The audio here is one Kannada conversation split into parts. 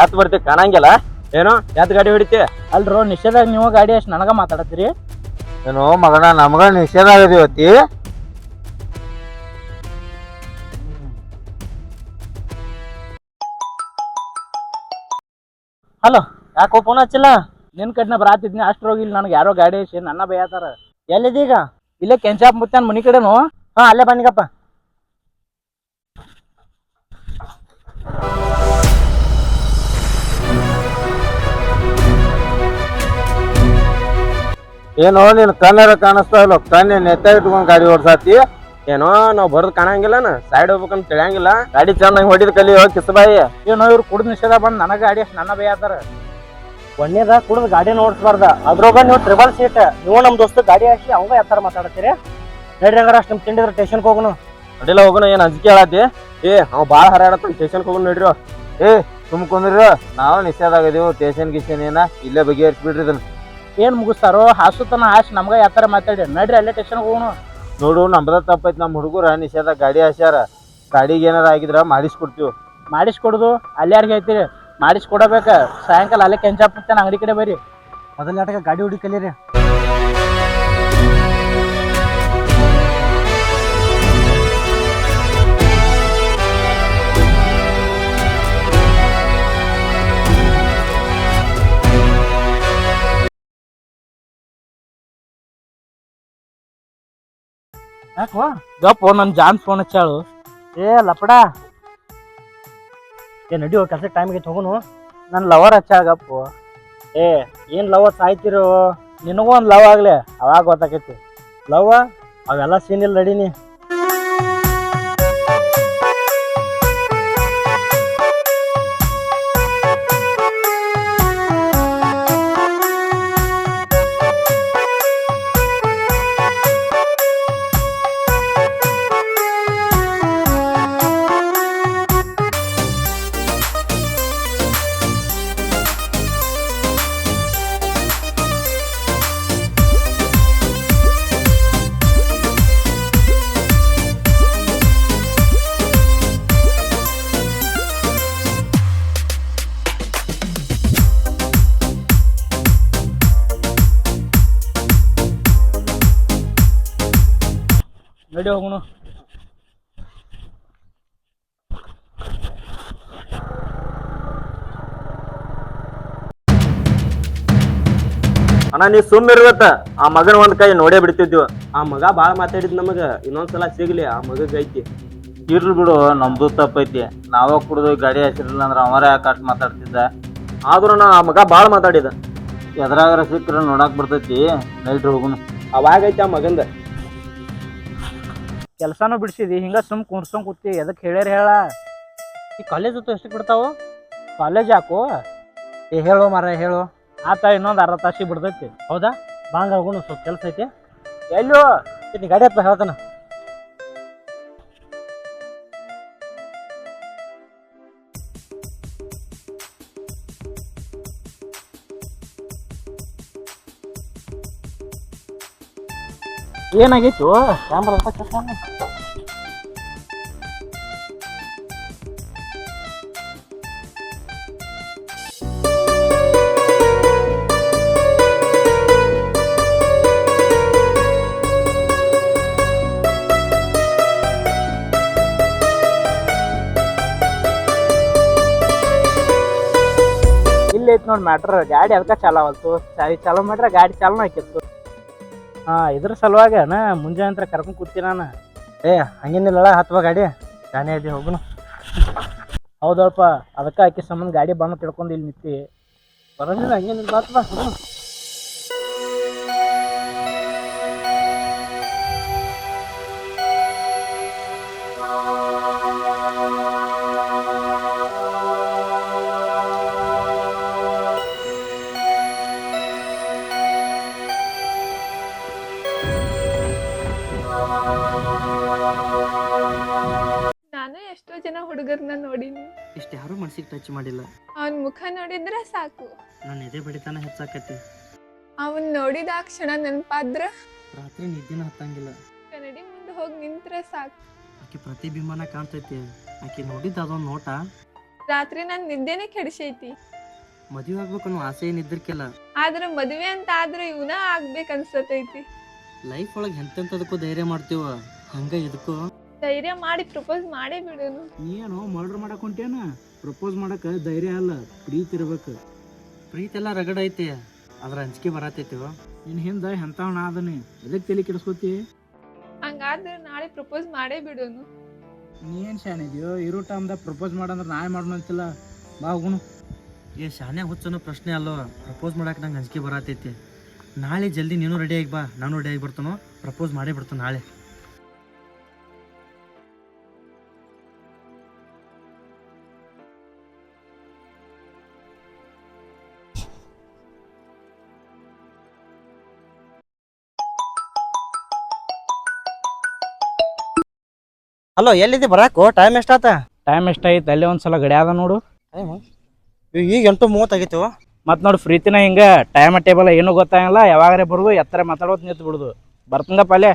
ಯಾತ್ ಬರ್ತಿ ಕಾಣಂಗಿಲ್ಲ. ಏನೋ ಯಾತ್ ಗಾಡಿ ಹೊಡಿತಿ? ಅಲ್ರೋ ನಿಷೇಧ ನೀವು ಗಾಡಿ ಅಷ್ಟು ನನಗ ಮಾತಾಡತ್ತೀರಿ? ಏನೋ ಮಗನ ನಮಗ ನಿಷೇಧ ಆಗದಿ ಇವತ್ತಿ. ಹಲೋ ಯಾಕೋ ಫೋನ್ ಹಚ್ಚಿಲ್ಲ? ನಿನ್ ಕಡೆನ ಬರಾತಿದ್ನಿ ಅಷ್ಟ್ರೋಗಿ ಇಲ್ಲಿ ನನಗೆ ಯಾರೋ ಗಾಡಿ ಹಚ್ಚಿ ನನ್ನ ಬೈಯತಾರ ಎಲ್ಲಿದೀಗ ಇಲ್ಲೇ ಕೆಂಚಾಪ್ ಮುತ್ತಾನ ಮನಿ ಕಡೆನು? ಹಾ ಅಲ್ಲೇ ಬನ್ನಿಗಪ್ಪ. ಏನೋ ನಿನ್ ಕಣ್ಣರ ಕಾಣಿಸ್ತಾ ಇಲ್ಲ. ಕಣ್ಣೆ ನೆತ್ತ ಇಟ್ಕೊಂಡ್ ಗಾಡಿ ಓಡ್ಸಾತಿ. ಏನೋ ನಾವ್ ಬರೋದ್ ಕಾಣಂಗಿಲ್ಲನ. ಸೈಡ್ ಹೋಗ್ಬೇಕಂತ ತಿಳಿಯಂಗಿಲ್ಲ. ಗಾಡಿ ಚೆನ್ನಾಗಿ ಹೊಡಿದ್ ಕಲಿ ಹೋಗಿ ಕಿಸಬಾಯಿ. ಏನೋ ಇವ್ರು ಕುಡಿದ್ ನಿಷೇಧ ಬಂದ್ ನನಗ ಗಾಡಿ ಅಷ್ಟು ನನ್ನ ಬೈಯತಾರ ಒಣ್ಣೆದ ಕುಡ್ದು ಗಾಡಿ ಓಡಿಸ್ಬಾರ್ದ ಅದ್ರೊಳಗ ನೀವು ಟ್ರಿಬಲ್ ಸೀಟ್ ನೀವು ನಮ್ ದೋಸ್ತ ಗಾಡಿ ಹಾಕಿ ಅವಂಗ ಯಾತರ ಮಾತಾಡತ್ತೀರಿ ನಡ್ರಿ ಹಂಗಾರ ಅಷ್ಟು ನಿಮ್ ತಿಂಡಿದ್ರ ಸ್ಟೇಷನ್ಗೆ ಹೋಗುನು ಅಡಿಲ್ಲ ಹೋಗೋಣ ಏನ್ ಅಂಜಿಕೆ ಹೇಳತಿ? ಏ ಅವ್ ಬಾಳ ಹರಾಡತ್ತ ಸ್ಟೇಷನ್ ಹೋಗೋಣ ನಡ್ರಿ ಏ ತುಂಬ್ಕೊಂಡ್ರಿ ನಾವು ನಿಷೇಧ ಆಗಿದೀವಿ ಟೇಷನ್ ಗಿಷನ್ ಏನ ಇಲ್ಲೇ ಬಗೆಹರಿಸ್ಬಿಡ್ರಿ ಇದನ್ನ. ಏನ್ ಮುಗಿಸ್ತಾರೋ ಹಾಸುತನ ಹಾಸ್ ನಮ್ಗ ಎತ್ತಾರ ಮಾತಾಡಿ ನಡ್ರಿ ಅಲ್ಲೇ ಟೇಷನ್ಗೆ ಹೋಗೋಣ. ನೋಡು ನಮ್ದ ತಪ್ಪೈತಿ ನಮ್ಮ ಹುಡುಗರ ನಿಷೇಧ ಗಾಡಿ ಹಾಸ್ಯಾರ. ಗಾಡಿಗೆ ಏನಾರ ಆಗಿದ್ರ ಮಾಡಿಸ್ಕೊಡ್ತೀವಿ. ಮಾಡಿಸ್ಕೊಡುದು? ಅಲ್ಲಿ ಯಾರಿಗೆ ಹೇಳ್ತೀರಿ? ಮಾಡಿಸ್ಕೊಡಬೇಕ. ಸಾಯಂಕಾಲ ಅಲ್ಲೇ ಕೆಂಚಾಪ್ ಮುತ್ತಾನ ಅಂಗಡಿ ಕಡೆ ಬರ್ರಿ ಮೊದಲ ನಾಟಕ ಗಾಡಿ ಹುಡಿ ಯಾಕೋ ಗಪ್ಪ ನನ್ನ ಜಾನ್ ಫೋನ್ ಹಚ್ಚಾಳು. ಏ, ಲಪಡ. ಏ ನಡಿಯೋ ಕೆಲಸ ಟೈಮ್ಗೆ ಹೋಗುನು. ನನ್ನ ಲವರ್ ಹಚ್ಚಾಳ ಏ, ಏನು ಲವರ್ ಸಾಯ್ತಿರೋ? ನಿನಗೂ ಒಂದು ಲವ್ ಆಗ್ಲಿ. ಅವಾಗ ಗೊತ್ತಾಕೈತಿ. ಲವ್ ಅವೆಲ್ಲ ಸೀನ್ ಇಲ್ಲ ನಡೀನಿ. ನಡಿ ಹೋಗೋಣ. ಅಣ್ಣ ನೀ ಸುಮ್ ಇರ್ಬೇಕ ಆ ಮಗನ ಒಂದ್ ಕೈ ನೋಡೇ ಬಿಡ್ತಿದ್ವಿ. ಆ ಮಗ ಬಾಳ ಮಾತಾಡಿದ್ ನಮಗ ಇನ್ನೊಂದ್ಸಲ ಸಿಗ್ಲಿ ಆ ಮಗಗ್ ಐತಿ. ಇರ್ಲಿ ಬಿಡು ನಮ್ದು ತಪ್ಪೈತಿ. ನಾವ ಕುಡ್ದು ಗಾಡಿ ಹಸಿರಲಿಲ್ಲ ಅಂದ್ರೆ ಅವರೇ ಯಾಕೆ ಮಾತಾಡ್ತಿದ್ದ? ಆದ್ರೂ ನಾ ಆ ಮಗ ಬಾಳ ಮಾತಾಡಿದ. ಎದ್ರಾಗ ಸಿಕ್ಕ್ರ ನೋಡಕ್ ಬರ್ತೈತಿ. ನೈಟ್ ಹೋಗುನು ಅವಾಗೈತಿ ಆ ಮಗಂದ. ಕೆಲಸನೂ ಬಿಡಿಸಿದಿ ಹಿಂಗ ಸುಮ್ ಕುಣ್ಸ್ಕೊಂಡ್ ಕೂತಿ ಎದಕ್ಕೆ ಹೇಳ್ಯಾರ ಹೇಳ? ಈ ಕಾಲೇಜ್ ಹೊತ್ತು ಎಷ್ಟಕ್ಕೆ ಬಿಡ್ತಾವು? ಕಾಲೇಜ್ ಯಾಕೋ? ಏ ಹೇಳು ಮಾರ ಹೇಳು. ಆತ ಇನ್ನೊಂದು ಅರ್ಧ ತಾಸಿ ಬಿಡ್ತೈತಿ. ಹೌದಾ? ಬಾಂಗ್ ಸ್ವಲ್ಪ ಕೆಲಸ ಐತಿ. ಎಲ್ಲೋ? ಗಾಡಿ ಹತ್ತ ಹೇಳ್ತಾನ. ಏನಾಗಿತ್ತು ಕ್ಯಾಮ್ರಾ ಇಲ್ಲಿ ಐತಿ ನೋಡಿ ಮ್ಯಾಟ್ರ್ ಗಾಡಿ ಅದಕ್ಕೆ ಚಾಲವಲ್ತು ಚಾವಿ ಚಾಲೋ ಮಾಡ್ರೆ ಗಾಡಿ ಚಾಲೂ ಹಾಕಿತ್ತು ಹಾ ಇದ್ರ ಸಲುವಾಗ ನಾ ಮುಂಜಾನೆ ಅಂತ ಕರ್ಕೊಂಡ್ ಕೂತಿ ನಾನು. ಏ ಹಂಗೇನಿಲ್ಲಲ್ಲ ಹತ್ವ ಗಾಡಿ. ನಾನೇ ಇದೆ ಹೋಗುನು. ಹೌದಪ್ಪ ಅದಕ್ಕೆ ಆಕಿ ಸಂಬಂಧ ಗಾಡಿ ಬಂದು ತಿಳ್ಕೊಂಡು ಇಲ್ಲಿ ನಿಂತಿ. ಬರೋದಿಲ್ಲ ಹಂಗೇನಿಲ್ಲ ಹತ್ವ ಮನ್ಸಿಗೆ ಟಚ್ ಮಾಡಿಲ್ಲ. ಅವನ್ ಮುಖ ನೋಡಿದ್ರ ಸಾಕು. ನನ್ನ ಎದೆ ಬಡಿತನ ಹೆಚ್ಚಾಕತಿ ಅವನ್ ನೋಡಿದ ಆ ಕ್ಷಣ ನೆನಪಾದ್ರ ರಾತ್ರಿ ನಿದ್ದೆನ ಹತ್ತಂಗಿಲ್ಲ. ಕನ್ನಡಿ ಮುಂದೆ ಹೋಗಿ ನಿಂತ್ರ ಸಾಕು. ಆಕೆ ಪ್ರತಿಬಿಂಬನ ಕಾಣ್ತೈತಿ. ಆಕೆ ನೋಡಿದ ಅದೊಂದು ನೋಟ. ರಾತ್ರಿ ನನ್ ನಿದ್ದೆನೆ ಕೆಡಿಸೈತಿ. ಮದುವೆ ಆಗ್ಬೇಕು ಅನ್ನೋ ಆಸೆ ಏನಿದ್ರಕ್ಕೆಲ್ಲ ಆದ್ರ ಮದುವೆ ಅಂತ ಆದ್ರೆ ಇವನ ಆಗ್ಬೇಕನ್ಸತೈತಿ. ಲೈಫ್ ಒಳಗೆ ಎಂತೆಂತದಕ್ಕೂ ಧೈರ್ಯ ಮಾಡ್ತೀವ? ಹಂಗ ಇದಕ್ಕೂ ಧೈರ್ಯ ಮಾಡಿ ಪ್ರಪೋಸ್ ಮಾಡೇ ಬಿಡೋನು ಏನು ಮರ್ಡರ್ ಮಾಡಕ್ ಹೊಂಟೇನ ಪ್ರಪೋಸ್ ಮಾಡಕ್ ಧೈರ್ಯ ಅಲ್ಲ ಪ್ರೀತಿ ಇರ್ಬೇಕು. ಪ್ರೀತಿ ಎಲ್ಲ ರಗಡ ಐತಿ ಅದ್ರ ಅಂಜಿಕೆ ಬರತೈತಿವ ನಿನ್ ಹಿಂದ ಎಂತವನ ಆದನಿ ಎದಕ್ ತಲೆ ಕೆಡಿಸ್ಕೋತಿ? ಹಂಗಾದ್ರೆ ನಾಳೆ ಪ್ರಪೋಸ್ ಮಾಡೇ ಬಿಡೋನು ನೀ ಏನ್ ಶಾನ್ ಇದೆಯೋ? ಇರೋ ಟೈಮ್ದಾಗ ಪ್ರಪೋಸ್ ಮಾಡಂದ್ರ ನಾಳೆ ಮಾಡೋಣ ಅಂತಿಲ್ಲ. ಬಾ ಹೋಗುನು ಏ ಶಾನೆ ಹುಚ್ಚನ ಪ್ರಶ್ನೆ ಅಲ್ಲೋ. ಪ್ರಪೋಸ್ ಮಾಡಕ್ ನಂಗೆ ಅಂಜಿಕೆ ಬರತೈತಿ. ನಾಳೆ ಜಲ್ದಿ ನೀನು ರೆಡಿ ಆಗಿ ಬಾ. ನಾನು ರೆಡಿ ಆಗಿ ಬರ್ತಾನೋ. ಪ್ರಪೋಸ್ ಮಾಡೇ ಬಿಡ್ತಾನೆ ನಾಳೆ. ಹಲೋ ಎಲ್ಲಿದೆ ಬರಾಕು? ಟೈಮ್ ಎಷ್ಟಾತ? ಟೈಮ್ ಎಷ್ಟಾಯ್ತು? ಅಲ್ಲಿ ಒಂದ್ಸಲ ಗಡಿ ಅದ ನೋಡು. ಈಗ ಎಂಟು ಆಗಿತ್ತು ಮತ್ ನೋಡು ಪ್ರೀತಿನ ಹಿಂಗ ಟೈಮ್ ಟೇಬಲ್ ಏನು ಗೊತ್ತಾಗಲ್ಲ ಯಾವಾಗರೆ ಬರುದು ಎತ್ತರ ಮಾತಾಡೋದು ನಿಂತು ಬಿಡುದು. ಬರ್ತಂಗಪ್ಪ ಅಲ್ಲೇ.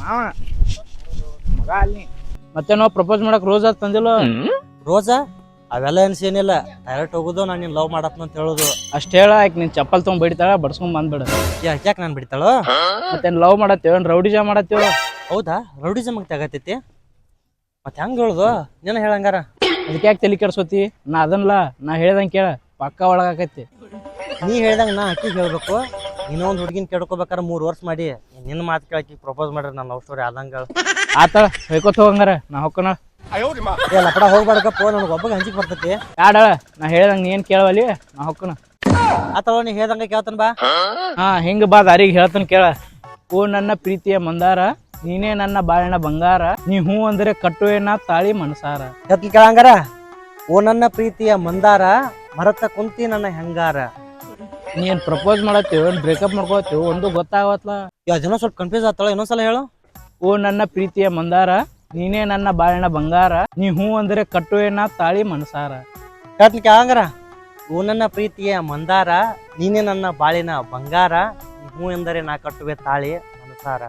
ಮಾವ ಮಗ ಅಲ್ಲಿ. ಮತ್ತೆ ನಾವು ಪ್ರಪೋಸ್ ಮಾಡಕ್ ರೋಜಾ ತಂದಿಲ್ಲ? ರೋಜಾ? ಅವೆಲ್ಲ ಏನಿಲ್ಲ. ಡೈರೆಕ್ಟ್ ಹೋಗುದು ನಾನು ನಿನ್ ಲವ್ ಮಾಡಪ್ಪ ಅಂತ ಹೇಳೋದು. ಅಷ್ಟ್ ಹೇಳ ಆಯ್ಕೆ ನಿನ್ ಚಪ್ಪಲ್ ತೊಗೊಂಡ್ ಬಡಿತಾಳ ಬಡ್ಸ್ಕೊಂಡ್ ಬಂದ್ಬಿಡ. ಯಾಕೆ ಯಾಕೆ ನಾನು ಬಿಡ್ತಾಳೋ ಮತ್ತೆ ಲವ್ ಮಾಡತ್ತೇವ ರೌಡಿಜಾ ಮಾಡತ್ತೇವ ಹೌದಾ? ರೌಡಿಸಮ್ ತಗತೈತಿ? ಮತ್ತೆ ಹೆಂಗ್ ಹೇಳುದು? ನೀನು ಹೇಳಂಗಾರ ಅದಕ್ಕೆ ಯಾಕೆ ತಲೆ ಕೆಡ್ಸೋತಿ ನಾ ಅದನ್ಲ ನಾ ಹೇಳ್ದಂಗೆ ಕೇಳ ಪಕ್ಕ ಒಳಗಾಕೈತಿ ನೀ ಹೇಳ್ದಂಗ ನಾ ಅಕ್ಕಿ ಹೇಳ್ಬೇಕು. ಇನ್ನೊಂದು ಒಂದು ಹುಡುಗಿನ ಕೇಳ್ಕೊಬೇಕಾರೆ ಮೂರು ವರ್ಷ ಮಾಡಿ. ನಿನ್ನ ಮಾತು ಕೇಳಕ್ಕೆ ಪ್ರಪೋಸ್ ಮಾಡ್ರಿ ನನ್ನ ಲವ್ ಸ್ಟೋರಿ ಆದಂಗ ಆತ ಹೊಯ್ಕೋತ ಹೋಗಂಗಾರ ನಾ ಹೊಕ್ಕಣ. ಏ ಲಪಡ ಹೋಗ್ಬಾರ್ದಪ್ಪ ನನಗೆ ಒಬ್ಬಗೆ ಹಂಚಿಗೆ ಬರ್ತೈತಿ. ಯಾಡ ನಾ ಹೇಳ್ದಂಗೆ ನೀನ್ ಕೇಳವಲ್ಲಿ ನಾ ಹೊಕ್ಕಣ. ಆತವ ನೀ ಹೇಳ್ದಂಗ ಕೇಳ್ತಾನ ಬಾ. ಹಾ ಹಿಂಗ ಬಾ ದಾರಿಗೆ ಹೇಳ್ತಾನ ಕೇಳ. ಓ ನನ್ನ ಪ್ರೀತಿಯ ಮಂದಾರ ನೀನೇ ನನ್ನ ಬಾಳಿನ ಬಂಗಾರ ನೀ ಹೂ ಅಂದ್ರೆ ಕಟ್ಟುವೆನ ತಾಳಿ ಮನಸಾರ. ಹೇಳ್ತಿ ಕೇಳಂಗಾರ? ಓ ನನ್ನ ಪ್ರೀತಿಯ ಮಂದಾರ ಮರತ ಕುಂತಿ ನನ್ನ ಹೆಂಗಾರ. ನೀ ಏನ್ ಪ್ರಪೋಸ್ ಮಾಡತ್ತೀವ ಬ್ರೇಕಪ್ ಮಾಡ್ಕೊತೀವಿ ಒಂದು ಗೊತ್ತಾಗತ್ಲ ಯಾ ಜನ ಸ್ವಲ್ಪ ಕನ್ಫ್ಯೂಸ್ ಆಗ್ತಾಳ? ಇನ್ನೊಂದ್ಸಲ ಹೇಳು. ಓ ನನ್ನ ಪ್ರೀತಿಯ ಮಂದಾರ ನೀನೇ ನನ್ನ ಬಾಳಿನ ಬಂಗಾರ ನೀ ಹೂ ಅಂದ್ರೆ ಕಟ್ಟುವೆನ ತಾಳಿ ಮನಸಾರ. ಹೇಳ್ತೀನಿ ಕೇಳಂಗಾರ? ಓ ನನ್ನ ಪ್ರೀತಿಯ ಮಂದಾರ ನೀನೇ ನನ್ನ ಬಾಳಿನ ಬಂಗಾರ ನೀ ಹೂ ಎಂದರೆ ನಾ ಕಟ್ಟುವೆ ತಾಳಿ ಮನಸಾರ.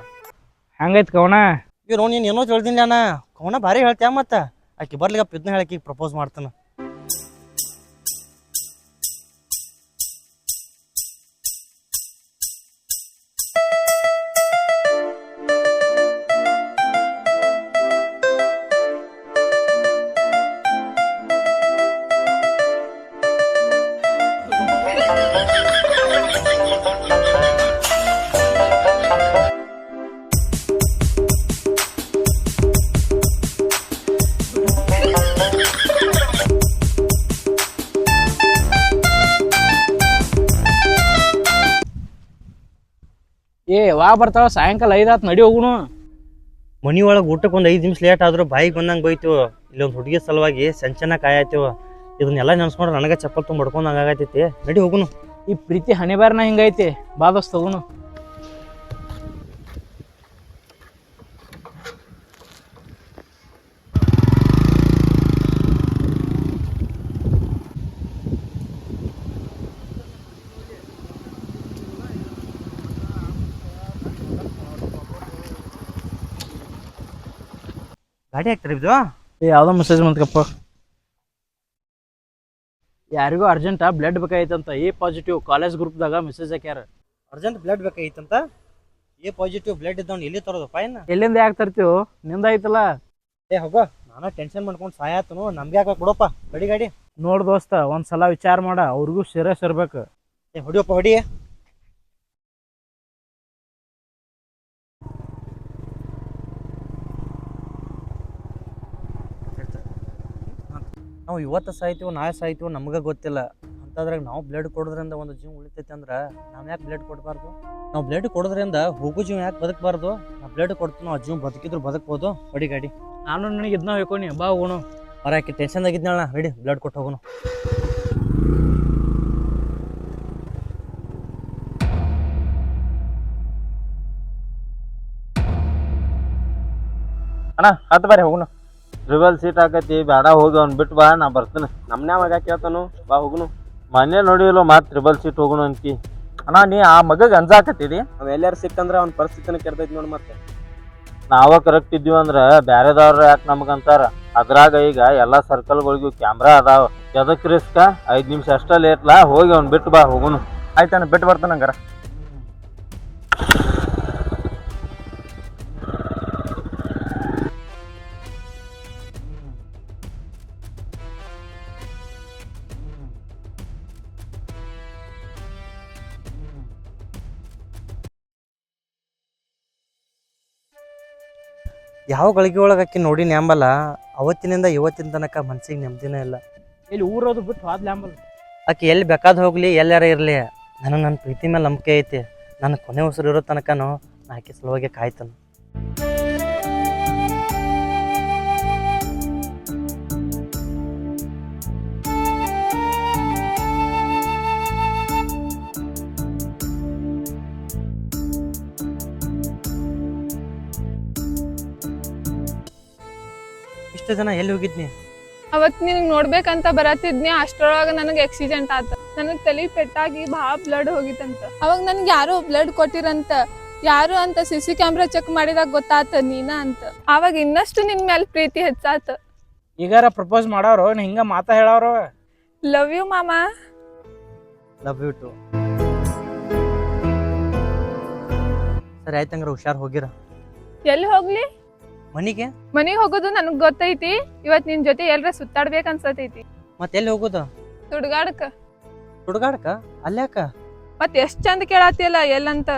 ಹೆಂಗೈತ್ ಕವನ? ಇವ್ರು ನೀನು ಏನೋ ತಿಳಿದಿಲ್ಲ ಅಣ್ಣ. ಕವನ ಭಾರಿ ಹೇಳ್ತ್ಯಾ ಮತ್ತೆ? ಆಕೆ ಬರ್ಲಿಗಪ್ಪ ಇದನ್ನ ಹೇಳಕ್ಕೆ ಪ್ರಪೋಸ್ ಮಾಡ್ತಾನ. ಏ ವಾ ಬರ್ತಾವ ಸಾಯಂಕಾಲ ಐದಾತ್ ನಡಿ ಹೋಗುನು ಮನಿ ಒಳಗೆ ಊಟಕ್ಕೆ ಒಂದು ಐದು ನಿಮಿಷ ಲೇಟ್ ಆದ್ರೂ ಬಾಯಿಗೆ ಬಂದಂಗೆ ಬೈತೀವ. ಇಲ್ಲೊಂದು ಹುಡುಗಿ ಸಲುವಾಗಿ ಸಂಚನ ಕಾಯತ್ತೀವ. ಇದನ್ನೆಲ್ಲ ನೆನ್ಸ್ಕೊಂಡ್ರೆ ನನಗೆ ಚಪ್ಪಲ್ ತುಂಬ ಬಡ್ಕೊಂಡಂಗೆ ಆಗತೈತಿ ನಡಿ ಹೋಗುನು ಈ ಪ್ರೀತಿ ಹಣೆಬಾರನ ಹಿಂಗೈತಿ. ಬಾದಸ್ ತಗೋನು ಗಾಡಿ ಹಾಕ್ತಾರೆ ಇದು? ಏ ಯಾವ್ದೋ ಮೆಸೇಜ್ ಬಂತಪ್ಪ ಯಾರಿಗೂ ಅರ್ಜೆಂಟ್ ಬ್ಲಡ್ ಬೇಕಾಗಿತ್ತಂತ. ಎ ಪಾಸಿಟಿವ್ ಕಾಲೇಜ್ ಗ್ರೂಪ್ದಾಗ ಮೆಸೇಜ್ ಹಾಕ್ಯಾರ. ಅರ್ಜೆಂಟ್ ಬ್ಲಡ್ ಬೇಕಾಗಿತ್ತಂತ? ಎ ಪಾಸಿಟಿವ್ ಬ್ಲಡ್ ಇದ್ದವ್ನು ಎಲ್ಲಿ ತರೋದು ಫೈನ್ ಎಲ್ಲಿಂದ ಯಾಕೆ ತರ್ತೀವಿ? ನಿಂದ ಐತಲ್ಲ ಏ ಹೋಗೋ. ನಾನು ಟೆನ್ಷನ್ ಮಾಡ್ಕೊಂಡು ಸಾಯಾತನು. ನಮ್ಗೆ ಯಾಕೆ ಕೊಡಪ್ಪ ಗಡಿ ಗಾಡಿ. ನೋಡ್ ದೋಸ್ತ ಒಂದ್ಸಲ ವಿಚಾರ ಮಾಡ. ಅವ್ರಿಗೂ ಸೀರಿಯಸ್ ಇರ್ಬೇಕು. ಏ ಹೊಡಿಯಪ್ಪ ಹೊಡಿ. ನಾವು ಇವತ್ತು ಸಾಯ್ತೀವೋ ನಾಳೆ ಸಾಯ್ತೀವೋ ನಮ್ಗೆ ಗೊತ್ತಿಲ್ಲ. ಅಂತದ್ರಾಗ ನಾವು ಬ್ಲಡ್ ಕೊಡೋದ್ರಿಂದ ಒಂದು ಜೀವ ಉಳಿತೈತೆ ಅಂದ್ರೆ ನಾವು ಯಾಕೆ ಬ್ಲಡ್ ಕೊಡಬಾರ್ದು? ನಾವು ಬ್ಲಡ್ ಕೊಡೋದ್ರಿಂದ ಹೋಗು ಜೀವ ಯಾಕೆ ಬದುಕಬಾರ್ದು? ನಾವು ಬ್ಲಡ್ ಕೊಡ್ತೀವಿ ನಾವು ಜೀವ ಬದುಕಿದ್ರು ಬದುಕ್ಬೋದು. ಹೊಡಿ ಗಾಡಿ. ನಾನು ನನಗೆ ಇದನ್ನ ಹೋಯ್ಕೊನಿ ಬಾ ಹೋಗೋಣ. ಯಾಕೆ ಟೆನ್ಷನ್ ಆಗಿದ್ನಲ್ಲ ರೆಡಿ ಬ್ಲಡ್ ಕೊಟ್ಟು ಹೋಗೋಣ. ಅಣ್ಣ ಹತ್ತು ಬಾರಿ ಹೋಗೋಣ. ಟ್ರಿಬಲ್ ಸೀಟ್ ಆಕತಿ ಬೇಡ ಹೋಗಿ ಅವ್ನು ಬಿಟ್ಟು ಬಾ ನಾ ಬರ್ತೇನೆ. ನಮ್ನೇ ಮಗ ಕೇಳ್ತಾನು ಬಾ ಹೋಗುನು. ಮೊನ್ನೆ ನೋಡಿಲ್ಲ ಮತ್ತೆ ಟ್ರಿಬಲ್ ಸೀಟ್ ಹೋಗುನು ಅಂತಿ ಅಣ್ಣ ನೀ ಆ ಮಗಗೆ ಅಂಜಾಕತ್ತೀರಿ ಅವ್ ಎಲ್ಲಾರು ಸಿಕ್ಕಂದ್ರ ಅವ್ನ ಪರಿಸ್ಥಿತಿನ ಕೆಡ್ತೈತಿ ನೋಡಿ ಮತ್ತೆ. ನಾವ ಕರೆಕ್ಟ್ ಇದ್ದೀವಿ ಅಂದ್ರ ಬ್ಯಾರೆದವ್ರ ಯಾಕೆ ನಮಗಂತಾರ? ಅದ್ರಾಗ ಈಗ ಎಲ್ಲಾ ಸರ್ಕಲ್ಗಳಿಗೂ ಕ್ಯಾಮ್ರಾ ಅದಾವ. ಎದಕ್ ರಿಸ್ಕ ಐದ್ ನಿಮಿಷ ಅಷ್ಟ ಲೇಟ್ಲಾ ಹೋಗಿ ಅವ್ನ್ ಬಿಟ್ಟು ಬಾ ಹೋಗುನು. ಆಯ್ತಾನ ಬಿಟ್ಟು ಬರ್ತಾನ ಹಂಗಾರ. ಯಾವ ಗಳಿಗೆ ಒಳಗೆ ಆಕಿ ನೋಡಿ ನ್ಯಾಂಬಲ್ಲ ಅವತ್ತಿನಿಂದ ಇವತ್ತಿನ ತನಕ ಮನ್ಸಿಗೆ ನೆಮ್ಮದಿನೇ ಇಲ್ಲ. ಇಲ್ಲಿ ಊರೋದು ಬಿಟ್ಟು ಹೋದ್ಲ ಅಂಬಲ್ ಆಕಿ ಎಲ್ಲಿ ಬೇಕಾದ ಹೋಗ್ಲಿ ಎಲ್ಲಾರ ಇರಲಿ. ನನಗೆ ನನ್ನ ಪ್ರೀತಿ ಮೇಲೆ ನಂಬಿಕೆ ಐತಿ. ನನ್ನ ಕೊನೆ ಉಸಿರು ಇರೋ ತನಕನೂ ನಾ ಆಕಿ ಸಲುವಾಗಿ ಕಾಯ್ತಾನೆ. ಇಷ್ಟು ಜನ ಎಲ್ಲಿ ಹೋಗಿದ್ನಿ? ಅವತ್ ನಿನಗ್ ನೋಡ್ಬೇಕಂತ ಬರತ್ತಿದ್ನಿ ಅಷ್ಟ್ರೊಳಗ ನನಗ್ ಆಕ್ಸಿಡೆಂಟ್ ಆತ. ನನಗ್ ತಲಿ ಪೆಟ್ಟಾಗಿ ಭಾಳ ಬ್ಲಡ್ ಹೋಗಿತ್ತಂತ. ಅವಾಗ ನನ್ಗೆ ಯಾರು ಬ್ಲಡ್ ಕೊಟ್ಟಿರಂತ. ಯಾರು ಅಂತ ಸಿ ಸಿ ಕ್ಯಾಮ್ರಾ ಚೆಕ್ ಮಾಡಿದಾಗ ಗೊತ್ತಾತ ನೀನ ಅಂತ. ಅವಾಗ ಇನ್ನಷ್ಟು ನಿನ್ ಮೇಲೆ ಪ್ರೀತಿ ಹೆಚ್ಚಾತ. ಈಗಾರ ಪ್ರಪೋಸ್ ಮಾಡೋರು ನೀ ಹಿಂಗ ಮಾತಾ ಹೇಳೋರು. ಲವ್ ಯು ಮಾಮ. ಲವ್ ಯು ಟು ಸರಿ ಆಯ್ತಂಗ್ರ ಹುಷಾರ್ ಹೋಗಿರ. ಎಲ್ಲಿ ಹೋಗ್ಲಿ? ಮನಿಗೆ? ಮನಿಗ್ ಹೋಗೋದು ನನಗ್ ಗೊತ್ತೈತಿ. ಇವತ್ ನಿನ್ ಜೊತೆ ಎಲ್ರ ಸುತ್ತಾಡ್ಬೇಕ ಅನ್ಸತೈತಿ. ಮತ್ತೆ ಎಲ್ಲಿ ಹೋಗೋದು? ಸುಡ್ಗಾಡಕ ಹುಡುಗಾಡಕ ಅಲ್ಯಾಕ? ಮತ್ ಎಷ್ಟ್ ಚಂದ ಕೇಳತ್ತಿಲ್ಲ ಎಲ್ಲಂತ.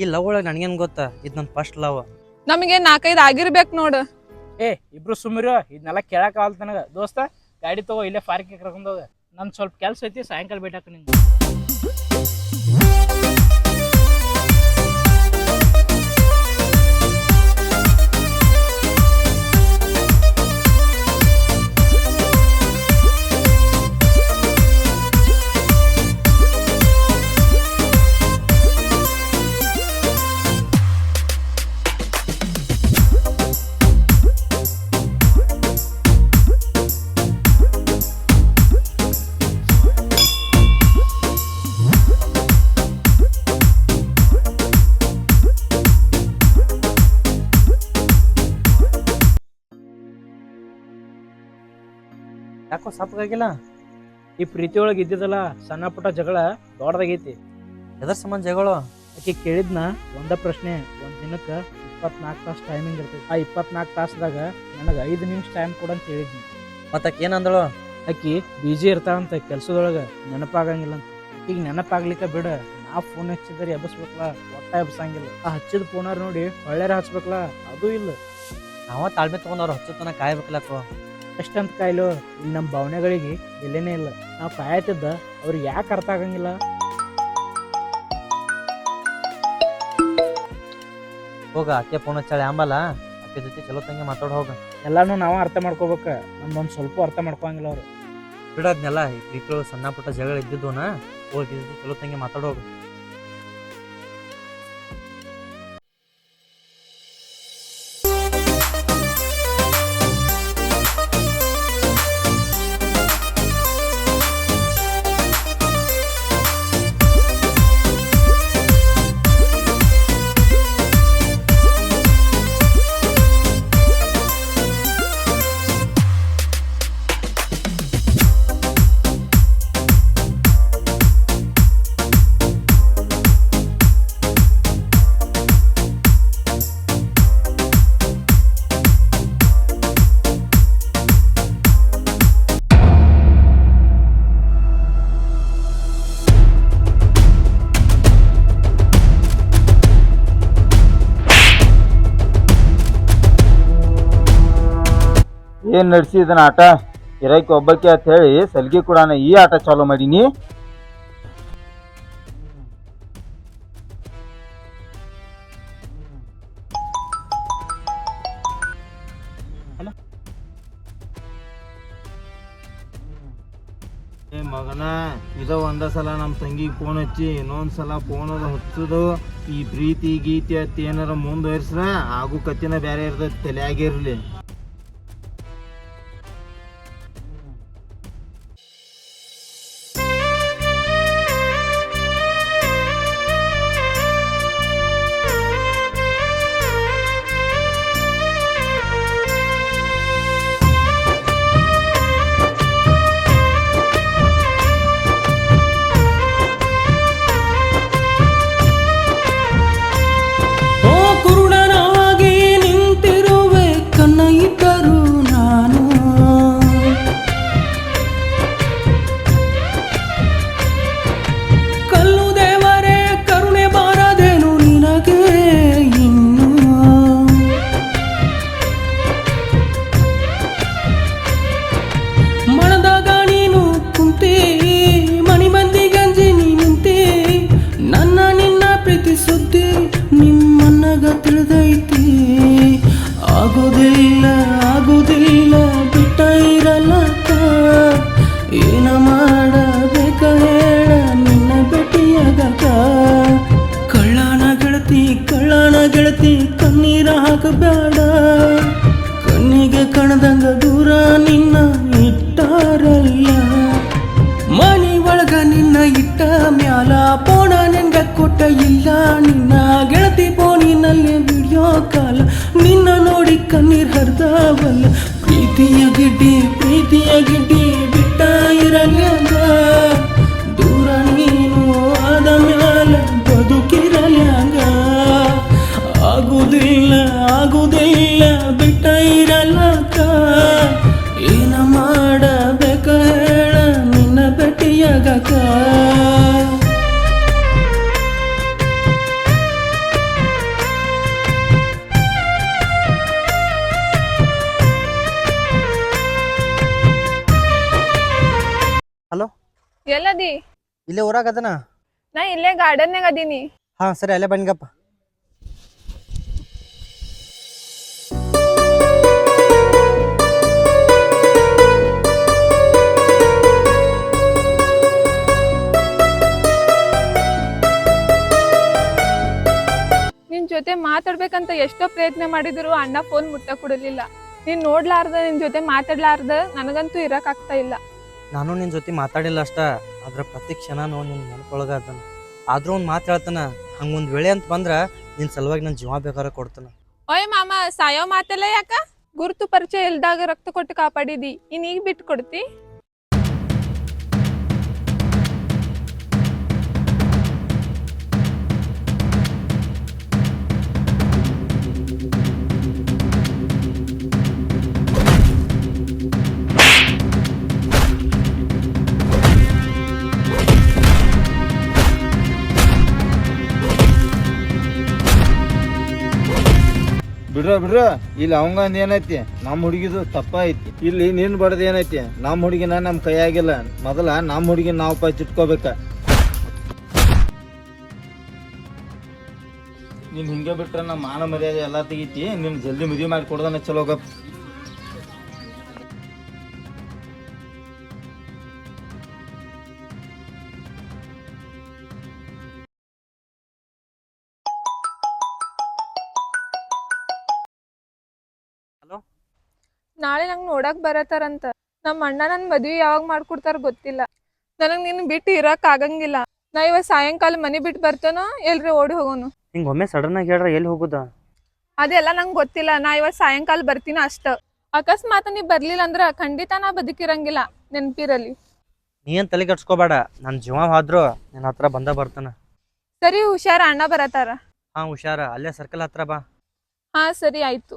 ಈ ಲವ್ ಒಳಗೆ ನನಗೇನು ಗೊತ್ತಾ? ಇದು ನನ್ನ ಫಸ್ಟ್ ಲವ್ ನಮಗೆ ನಾಲ್ಕೈದು ಆಗಿರ್ಬೇಕು ನೋಡು. ಏ ಇಬ್ರು ಸುಮ್ಮರು ಇದನ್ನೆಲ್ಲ ಕೇಳಕ್ ಆಗಲ್ತ ನನಗ. ದೋಸ್ತ ಗಾಡಿ ತಗೋ ಇಲ್ಲೇ ಪಾರ್ಕಿಗೆ ಕರ್ಕೊಂಡೋಗ ನನ್ ಸ್ವಲ್ಪ ಕೆಲ್ಸ ಐತಿ ಸಾಯಂಕಾಲ ಬಿಟ್ಟಾಕ ನಿಂಗೆ. ಯಾಕೋ ಸಪ್ಪಗಾಗಿಲ್ಲ ಈ ಪ್ರೀತಿ ಒಳಗೆ ಇದ್ದಿದ್ದಲ್ಲ ಸಣ್ಣ ಪುಟ್ಟ ಜಗಳ ದೊಡ್ಡದಾಗೈತಿ. ಎದ್ರ ಸಂಬಂಧ ಜಗಳ? ಆಕೆ ಕೇಳಿದ್ನ ಒಂದ ಪ್ರಶ್ನೆ ಒಂದ್ ದಿನಕ್ಕ ಇಪ್ಪತ್ನಾಲ್ಕು ತಾಸು ಟೈಮಿಂಗ್ ಇರ್ತೈತಿ. ಆ ಇಪ್ಪತ್ನಾಲ್ಕು ತಾಸದಾಗ ನನಗೆ ಐದು ನಿಮಿಷ ಟೈಮ್ ಕೊಡಂತ ಹೇಳಿದ್ನಿ ಮತ್ತೆ ಏನು ಏನಂದಳು ಆಕಿ ಬಿಜಿ ಇರ್ತಾಳಂತ ಕೆಲಸದೊಳಗೆ ನೆನಪಾಗಂಗಿಲ್ಲ ಅಂತ. ಈಗ ನೆನಪಾಗ್ಲಿಕ್ಕ ಬಿಡ ನಾ ಫೋನ್ ಹಚ್ಚಿದ್ರೆ ಎಬ್ಬಸ್ಬೇಕಲ್ಲ ಒಟ್ಟ ಎಬ್ಸಂಗಿಲ್ಲ. ಆ ಹಚ್ಚಿದ ಫೋನಾರ ನೋಡಿ ಒಳ್ಳೆಯ ಹಚ್ಬೇಕಲ್ಲ ಅದು ಇಲ್ಲ. ನಾವ ತಾಳ್ಮೆ ತಗೊಂಡವ್ರು ಹಚ್ಚತನ ಕಾಯ್ಬೇಕಲ್ಲಕ್ಕೋ ಎಷ್ಟಂತ ಕಾಯ್ಲು ಇಲ್ಲಿ ನಮ್ಮ ಭಾವನೆಗಳಿಗೆ ಬೆಲೆನೇ ಇಲ್ಲ. ನಾವು ಕಾಯತಿದ್ದ ಅವ್ರಿಗೆ ಯಾಕೆ ಅರ್ಥ ಆಗಂಗಿಲ್ಲ? ಹೋಗ ಅಕ್ಕೆ ಫೋನ್ ಚಳಿ ಆಂಬಲ್ಲ ಆಕೆ ಜೊತೆ ಚಲೋ ತಂಗಿ ಮಾತಾಡ ಹೋಗ. ಎಲ್ಲಾನು ನಾವು ಅರ್ಥ ಮಾಡ್ಕೋಬೇಕು. ನಮ್ದೊಂದು ಸ್ವಲ್ಪ ಅರ್ಥ ಮಾಡ್ಕೋಂಗಿಲ್ಲ ಅವ್ರು. ಬಿಡೋದ್ನೆಲ್ಲ ಈ ಪ್ರೀತಿ ಸಣ್ಣ ಪುಟ್ಟ ಜಗಳ ಇದ್ದಿದ್ವನ ಹೋಗಿ ಜೊತೆ ಚಲೋ ತಂಗೆ ಮಾತಾಡೋಗ ಏನ್ ನಡೆಸಿ ಇದನ್ನ ಆಟ? ಇರಕ್ಕೆ ಒಬ್ಬಕ್ಕೆ ಅಂತ ಹೇಳಿ ಸಲ್ಗಿ ಕೂಡ ಈ ಆಟ ಚಾಲೂ ಮಾಡೀನಿ. ಏ ಮಗನ ಇದ ಒಂದ ಸಲ ನಮ್ಮ ತಂಗಿಗೆ ಫೋನ್ ಹಚ್ಚಿ ಇನ್ನೊಂದ್ ಸಲ ಫೋನ್ ಅದು ಹಚ್ಚುದು. ಈ ಪ್ರೀತಿ ಗೀತಿ ಅತ್ತ ಏನಾರ ಮುಂದುವರಿಸ್ರ ಆಗು ಕತ್ತಿನ ಬ್ಯಾರೆ ತಲೆ ತಲೆಯಾಗಿರ್ಲಿ ಎಲ್ಲದಿ? ಇಲ್ಲೇ ಊರಾಗ ಅದನ? ನಾ ಇಲ್ಲೇ ಗಾರ್ಡನ್ಯಾಗ ಅದೀನಿ. ಹಾ ಸರಿ ಅಲ್ಲೇ ಬನ್ನಿಗಪ್ಪ ನಿನ್ ಜೊತೆ ಮಾತಾಡ್ಬೇಕಂತ ಎಷ್ಟೋ ಪ್ರಯತ್ನ ಮಾಡಿದ್ರು ಅಣ್ಣ ಫೋನ್ ಮುಟ್ಟ ಕೊಡಲಿಲ್ಲ ನೀನ್ ನೋಡ್ಲಾರ್ದ ನಿನ್ ಜೊತೆ ಮಾತಾಡ್ಲಾರ್ದ ನನಗಂತೂ ಇರಕ್ ಆಗ್ತಾ ಇಲ್ಲ. ನಾನು ನಿನ್ನ ಜೊತೆ ಮಾತಾಡಿಲ್ಲ ಅಷ್ಟ. ಅದ್ರ ಪ್ರತಿ ಕ್ಷಣನೂ ನಿನ್ನ ನೆನಪೊಳಗ ಅದನ್ನ. ಆದ್ರೂ ಒಂದು ಮಾತು ಹೇಳ್ತಾನ. ಹಂಗೊಂದು ವೇಳೆ ಅಂತ ಬಂದ್ರೆ ನಿನ್ನ ಸಲುವಾಗಿ ನನ್ನ ಜೀವ ಬೇಕಾದ್ರೆ ಕೊಡ್ತಾನ. ಓಯ್ ಮಾಮ, ಸಾಯೋ ಮಾತೆಲ್ಲ ಯಾಕ? ಗುರುತು ಪರಿಚಯ ಇಲ್ದಾಗ ರಕ್ತ ಕೊಟ್ಟು ಕಾಪಾಡಿದಿ. ಇನ್ ಈಗ ಬಿಟ್ಟು ಕೊಡ್ತಿ ಬಿಡ್ರ ಬಿಡ್ರ, ಇಲ್ಲಿ ಅವಂಗಂದ ಏನೈತಿ? ನಮ್ಮ ಹುಡುಗಿದು ತಪ್ಪ ಐತಿ ಇಲ್ಲಿ ನಿನ್ ಬಡ್ದು ಏನೈತಿ? ನಮ್ಮ ಹುಡುಗಿನ ನಮ್ಮ ಕೈಯಾಗಿಲ್ಲ. ಮೊದಲ ನಮ್ಮ ಹುಡುಗಿನ ನಾವು ಪಚ್ಚಿಟ್ಕೋಬೇಕ. ನೀನ್ ಹಿಂಗೆ ಬಿಟ್ರೆ ನಮ್ಮ ಮಾನ ಮರ್ಯಾದೆ ಎಲ್ಲಾ ತೆಗಿತಿ? ನಿನ್ ಜಲ್ದಿ ಮದುವೆ ಮಾಡಿ ಕೊಡ್ದಾನ ಚಲೋ ನೋಡಕ್ ಬರತಾರಂತ ನಮ್ಮ ಅಣ್ಣ ನನ್ ಮದ್ವಿ ಯಾವಾಗ ಮಾಡ್ಕೊಡ್ತಾರ ಗೊತ್ತಿಲ್ಲ. ನನಗ್ ನಿನ್ ಬಿಟ್ಟು ಇರಕ್ ಆಗಂಗಿಲ್ಲ. ನಾ ಇವತ್ ಸಾಯಂಕಾಲ ಮನೆ ಬಿಟ್ಟು ಬರ್ತಾನೋ ಎಲ್ರಿ ಓಡಿ ಹೋಗೋನು. ಹಿಂಗ ಒಮ್ಮೆ ಸಡನ್ ಆಗಿ ಹೇಳ್ರ ಎಲ್ಲಿ ಹೋಗುದ? ಅದೆಲ್ಲ ನಂಗೆ ಗೊತ್ತಿಲ್ಲ. ನಾ ಇವತ್ ಸಾಯಂಕಾಲ ಬರ್ತೀನಿ ಅಷ್ಟ. ಅಕಸ್ಮಾತ್ ನೀ ಬರ್ಲಿಲ್ಲ ಅಂದ್ರ ಖಂಡಿತ ನಾ ಬದುಕಿರಂಗಿಲ್ಲ ನೆನ್ಪಿರಲಿ. ನೀ ಏನ್ ತಲೆ ಕಟ್ಸ್ಕೋಬೇಡ ನನ್ನ ಜೀವ ಆದ್ರು ನಿನ್ನ ಹತ್ರ ಬಂದ ಬರ್ತಾನ. ಸರಿ ಹುಷಾರ ಅಣ್ಣ ಬರತಾರ ಹಾ ಹುಷಾರ. ಅಲ್ಲೇ ಸರ್ಕಲ್ ಹತ್ರ ಬಾ. ಹಾ ಸರಿ ಆಯ್ತು.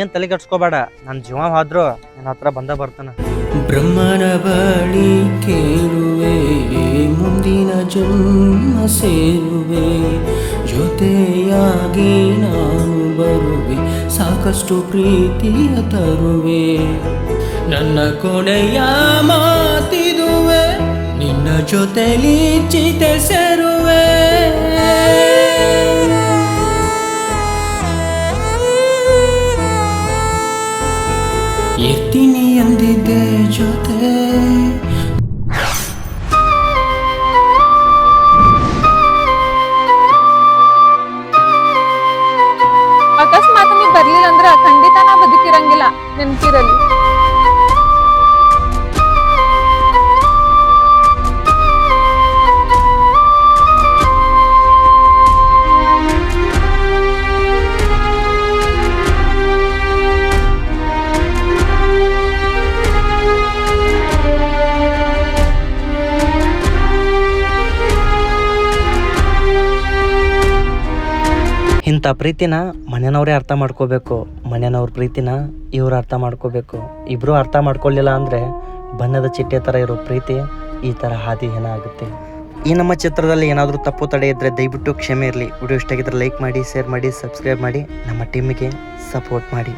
ನೀ ಏನ್ ತಲೆ ಕೆಡ್ಸ್ಕೋಬೇಡ. ನನ್ನ ಜೀವ ಆದ್ರೂ ನನ್ನ ಹತ್ರ ಬಂದ ಬರ್ತಾನ. ಬ್ರಹ್ಮನ ಬಳಿ ಕೇಳುವೆ, ಮುಂದಿನ ಜನ್ಮ ಸೇರುವೆ, ಜೊತೆಯಾಗಿ ನಾನು ಬರುವೆ, ಸಾಕಷ್ಟು ಪ್ರೀತಿಯ ತರುವೆ. ನನ್ನ ಕೊನೆಯ ಮಾತಿದುವೆ, ನಿನ್ನ ಜೊತೆಲಿ ಚಿತೆ ಇರ್ತೀನಿ ಎಂದಿದ್ದೆ ಜೊತೆ ಅಕಸ್ಮಾತ್ ನೀ ಬರ್ಲಿಲ್ಲ ಅಂದ್ರ ಖಂಡಿತ ನಾ ಬದುಕಿರಂಗಿಲ್ಲ ನೆನ್ಪಿರಲಿ ಇಂಥ ಪ್ರೀತಿನ ಮನೆಯವ್ರೇ ಅರ್ಥ ಮಾಡ್ಕೋಬೇಕು, ಮನೆಯವ್ರ ಪ್ರೀತಿನ ಇವರು ಅರ್ಥ ಮಾಡ್ಕೋಬೇಕು. ಇಬ್ಬರೂ ಅರ್ಥ ಮಾಡ್ಕೊಳ್ಳಿಲ್ಲ ಅಂದರೆ ಬಣ್ಣದ ಚಿಟ್ಟೆ ಥರ ಇರೋ ಪ್ರೀತಿ ಈ ಥರ ಹಾದಿ ಹೆಣ ಆಗುತ್ತೆ. ಈ ನಮ್ಮ ಚಿತ್ರದಲ್ಲಿ ಏನಾದರೂ ತಪ್ಪು ತಡೆ ಇದ್ದರೆ ದಯವಿಟ್ಟು ಕ್ಷಮೆ ಇರಲಿ. ವಿಡಿಯೋ ಇಷ್ಟ ಆಗಿದ್ರೆ ಲೈಕ್ ಮಾಡಿ, ಶೇರ್ ಮಾಡಿ, ಸಬ್ಸ್ಕ್ರೈಬ್ ಮಾಡಿ. ನಮ್ಮ ಟೀಮಿಗೆ ಸಪೋರ್ಟ್ ಮಾಡಿ.